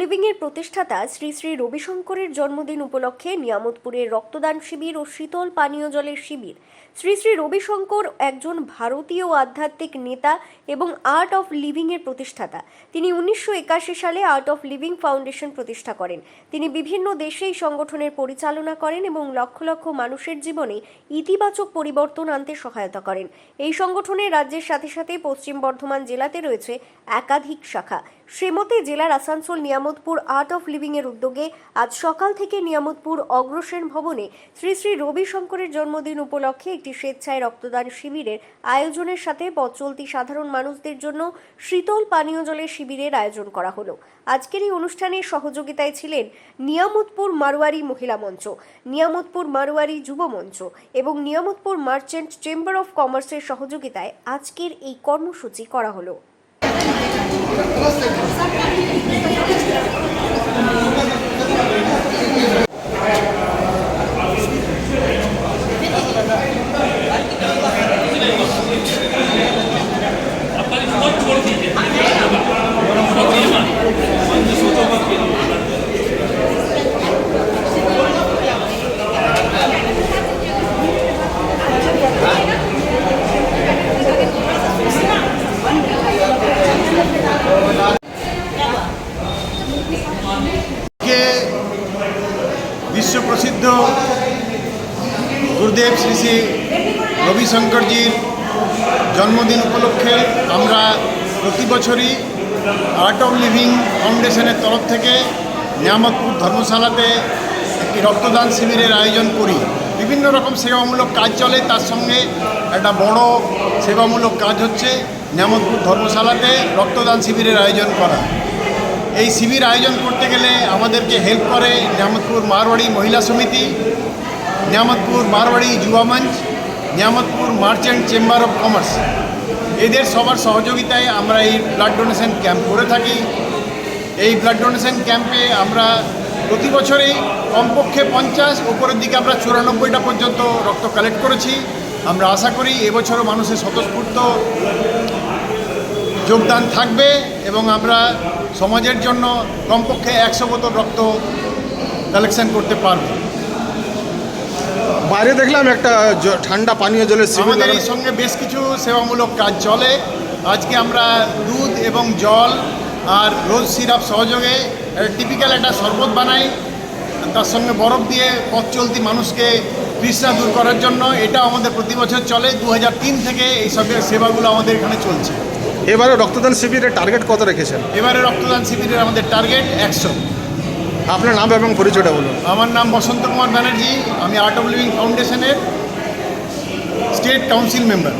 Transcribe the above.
Living এর প্রতিষ্ঠাতা শ্রী শ্রী রবিশঙ্করের জন্মদিন উপলক্ষে নিয়ামতপুরের রক্তদান শিবির ও শীতল পানীয় জলের শিবির। শ্রী শ্রী রবিশঙ্কর একজন ভারতীয় আধ্যাত্মিক নেতা এবং আর্ট অফ লিভিং এর প্রতিষ্ঠাতা। তিনি উনিশশো একাশি সালে আর্ট অফ লিভিং ফাউন্ডেশন প্রতিষ্ঠা করেন। তিনি বিভিন্ন দেশে এই সংগঠনের পরিচালনা করেন এবং লক্ষ লক্ষ মানুষের জীবনে ইতিবাচক পরিবর্তন আনতে সহায়তা করেন। এই সংগঠনের রাজ্যের সাথে সাথে পশ্চিম বর্ধমান জেলাতে রয়েছে একাধিক শাখা। শ্রীমতী জেলার Asansol Niyamatpur art of living এর উদ্যোগে আজ সকাল থেকে নিয়ামতপুর অগ্রসেন ভবনে শ্রী শ্রী রবিশঙ্করের জন্মদিন উপলক্ষে একটি স্বেচ্ছায় রক্তদান শিবিরের আয়োজনের সাথে পথ চলতি সাধারণ মানুষদের জন্য শীতল পানীয় জলের শিবিরের আয়োজন করা হলো। আজকের এই অনুষ্ঠানে সহযোগিতায় ছিলেন নিয়ামতপুর মারোয়ারি মহিলা মঞ্চ, নিয়ামতপুর মারোয়ারি যুব মঞ্চ এবং নিয়ামতপুর মার্চেন্ট চেম্বার অফ কমার্সের সহযোগিতায় আজকের এই কর্মসূচি করা হলো। やっぱりすごいクオリティで。বিশ্বপ্রসিদ্ধ গুরুদেব শ্রী শ্রী রবিশঙ্করজির জন্মদিন উপলক্ষে আমরা প্রতি বছরই আর্ট অফ লিভিং ফাউন্ডেশনের তরফ থেকে নিয়ামতপুর ধর্মশালাতে একটি রক্তদান শিবিরের আয়োজন করি। বিভিন্ন রকম সেবামূলক কাজ চলে, তার সঙ্গে একটা বড় সেবামূলক কাজ হচ্ছে নিয়ামতপুর ধর্মশালাতে রক্তদান শিবিরের আয়োজন করা। এই শিবির আয়োজন করতে গেলে আমাদেরকে হেল্প করে নিয়ামতপুর মারওয়াড়ি মহিলা সমিতি, Niyamatpur Marwari Yuva Manch, Niyamatpur merchant chamber of commerce. এদের সবার সহযোগিতায় আমরা এই ব্লাড ডোনেশন ক্যাম্প করে থাকি। এই ব্লাড ডোনেশন ক্যাম্পে আমরা প্রতি বছরেই কমপক্ষে পঞ্চাশ, ওপরের দিকে আমরা চুরানব্বইটা পর্যন্ত রক্ত কালেক্ট করেছি। আমরা আশা করি এবছরও মানুষের স্বতঃস্ফূর্ত যোগদান থাকবে এবং আমরা সমাজের জন্য কমপক্ষে একশো বোতল রক্ত কালেকশন করতে পারব। বাইরে দেখলাম একটা ঠান্ডা পানীয় জলের আমাদের এই সঙ্গে বেশ কিছু সেবামূলক কাজ চলে। আজকে আমরা দুধ এবং জল আর রোজ সিরাপ সহযোগে টিপিক্যাল একটা শরবত বানাই। তার সঙ্গে বরফ দিয়ে পথ চলতি মানুষকে তৃষ্ণা দূর করার জন্য। এটা আমাদের প্রতি বছর চলে। দু হাজার তিন থেকে এই সব সেবাগুলো আমাদের এখানে চলছে। এবারে রক্তদান শিবিরের টার্গেট কত রেখেছেন? এবারে রক্তদান শিবিরের আমাদের টার্গেট একশো। আপনার নাম এবং পরিচয়টা বলুন। আমার নাম বসন্ত কুমার ব্যানার্জি আমি আর্ট অফ লিভিং ফাউন্ডেশনের স্টেট কাউন্সিল মেম্বার